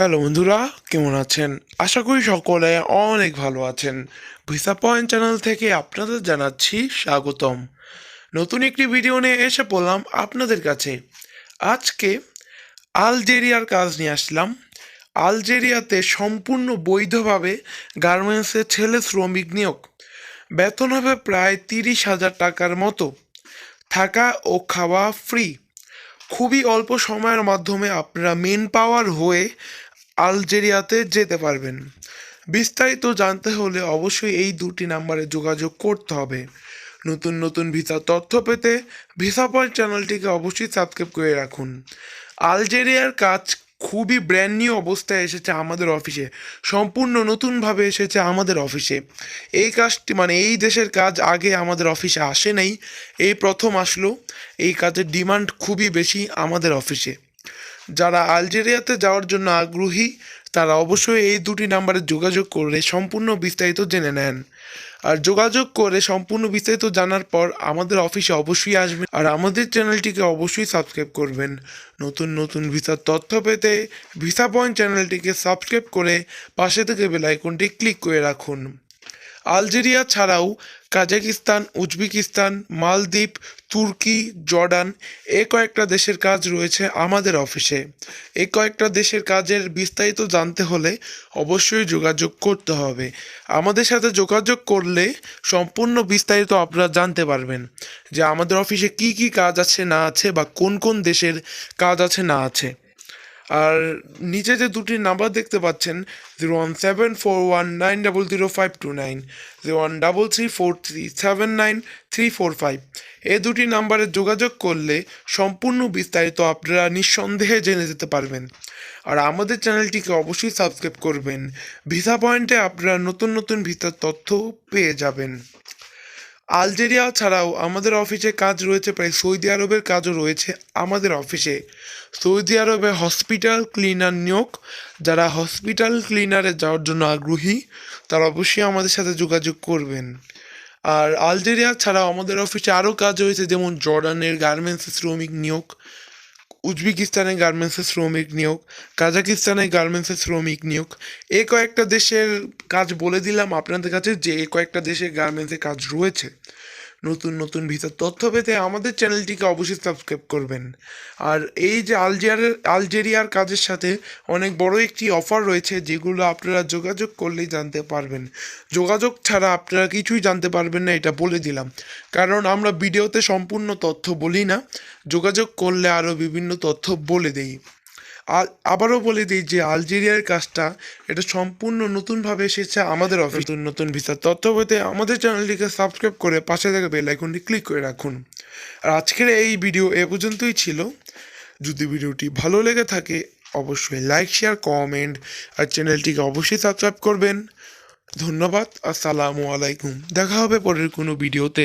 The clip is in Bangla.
হ্যালো বন্ধুরা, কেমন আছেন? আশা করি সকলে অনেক ভালো আছেন। ভিসা পয়েন্ট চ্যানেল থেকে আপনাদের জানাচ্ছি স্বাগতম। নতুন একটি ভিডিও নিয়ে এসে পড়লাম আপনাদের কাছে। আজকে আলজেরিয়ার কাজ নিয়ে আসলাম। আলজেরিয়াতে সম্পূর্ণ বৈধভাবে গার্মেন্টসে ছেলে শ্রমিক নিয়োগ। বেতন হবে প্রায় তিরিশ হাজার টাকার মতো। থাকা ও খাওয়া ফ্রি খুবই অল্প সময়ের মাধ্যমে আপনারা মেন পাওয়ার হয়ে আলজেরিয়াতে যেতে পারবেন। বিস্তারিত জানতে হলে অবশ্যই এই দুটি নাম্বারে যোগাযোগ করতে হবে। নতুন নতুন ভিসা তথ্য পেতে ভিসা পয়েন্ট চ্যানেলটিকে অবশ্যই সাবস্ক্রাইব করে রাখুন। আলজেরিয়ার কাজ খুবই ব্র্যান্ড নিউ অবস্থায় এসেছে আমাদের অফিসে। সম্পূর্ণ নতুনভাবে এসেছে আমাদের অফিসে। এই কাজটি মানে এই দেশের কাজ আগে আমাদের অফিসে আসে নাই, এই প্রথম আসলো। এই কাজের ডিমান্ড খুবই বেশি আমাদের অফিসে। যারা আলজেরিয়াতে যাওয়ার জন্য আগ্রহী, তারা অবশ্যই এই দুটি নাম্বারে যোগাযোগ করে সম্পূর্ণ বিস্তারিত জেনে নেন। আর যোগাযোগ করে সম্পূর্ণ বিস্তারিত জানার পর আমাদের অফিসে অবশ্যই আসবেন আর আমাদের চ্যানেলটিকে অবশ্যই সাবস্ক্রাইব করবেন। নতুন নতুন ভিসার তথ্য পেতে ভিসা পয়েন্ট চ্যানেলটিকে সাবস্ক্রাইব করে পাশে থেকে বেল আইকনটি ক্লিক করে রাখুন। আলজেরিয়া ছাড়াও কাজাকিস্তান, উজবেকিস্তান, মালদ্বীপ, তুর্কি, জর্ডান এ কয়েকটা দেশের কাজ রয়েছে আমাদের অফিসে। এই কয়েকটা দেশের কাজের বিস্তারিত জানতে হলে অবশ্যই যোগাযোগ করতে হবে। আমাদের সাথে যোগাযোগ করলে সম্পূর্ণ বিস্তারিত আপনারা জানতে পারবেন যে আমাদের অফিসে কি কি কাজ আছে না আছে বা কোন কোন দেশের কাজ আছে না আছে। আর নিচে যে দুটি নাম্বার দেখতে পাচ্ছেন zero one seven four one nine double zero five two nine zero one double three four three seven nine three four five এ দুটি নাম্বারে যোগাযোগ করলে সম্পূর্ণ বিস্তারিত আপনারা নিঃসন্দেহে জেনে যেতে পারবেন। আর আমাদের চ্যানেলটিকে অবশ্যই সাবস্ক্রাইব করবেন। ভিসা পয়েন্টে আপনারা নতুন নতুন ভিসার তথ্য পেয়ে যাবেন। আলজেরিয়া ছাড়াও আমাদের অফিসে কাজ রয়েছে, প্রায় সৌদি আরবের কাজও রয়েছে আমাদের অফিসে। সৌদি আরবে হসপিটাল ক্লিনার নিয়োগ, যারা হসপিটাল ক্লিনারে যাওয়ার জন্য আগ্রহী, তারা অবশ্যই আমাদের সাথে যোগাযোগ করবেন। আর আলজেরিয়া ছাড়াও আমাদের অফিসে আরও কাজ রয়েছে, যেমন জর্ডানের গার্মেন্টস শ্রমিক নিয়োগ উজবেকিস্তানের গার্মেন্টসের শ্রমিক নিয়োগ, কাজাকিস্তানে গার্মেন্টসের শ্রমিক নিয়োগ। এ কয়েকটা দেশের কাজ বলে দিলাম আপনাদের কাছে যে এ কয়েকটা দেশের গার্মেন্টসের কাজ রয়েছে। নতুন নতুন ভিতর তথ্য পেতে আমাদের চ্যানেলটিকে অবশ্যই সাবস্ক্রাইব করবেন। আর এই যে আলজেরিয়ার আলজেরিয়ার কাজের সাথে অনেক বড় একটি অফার রয়েছে যেগুলো আপনারা যোগাযোগ করলেই জানতে পারবেন। যোগাযোগ ছাড়া আপনারা কিছুই জানতে পারবেন না, এটা বলে দিলাম। কারণ আমরা ভিডিওতে সম্পূর্ণ তথ্য বলি না, যোগাযোগ করলে আরও বিভিন্ন তথ্য বলে দেই। আবারও বলে দিই যে আলজেরিয়ার কাজটা এটা সম্পূর্ণ নতুনভাবে এসেছে আমাদের অফিস নতুন ভিসার তথ্য পেতে আমাদের চ্যানেলটিকে সাবস্ক্রাইব করে পাশে থাকা বেল আইকনটি ক্লিক করে রাখুন। আর আজকের এই ভিডিও এ পর্যন্তই ছিল। যদি ভিডিওটি ভালো লেগে থাকে, অবশ্যই লাইক শেয়ার কমেন্ট আর চ্যানেলটিকে অবশ্যই সাবস্ক্রাইব করবেন। ধন্যবাদ, আসসালামু আলাইকুম। দেখা হবে পরের কোনো ভিডিওতে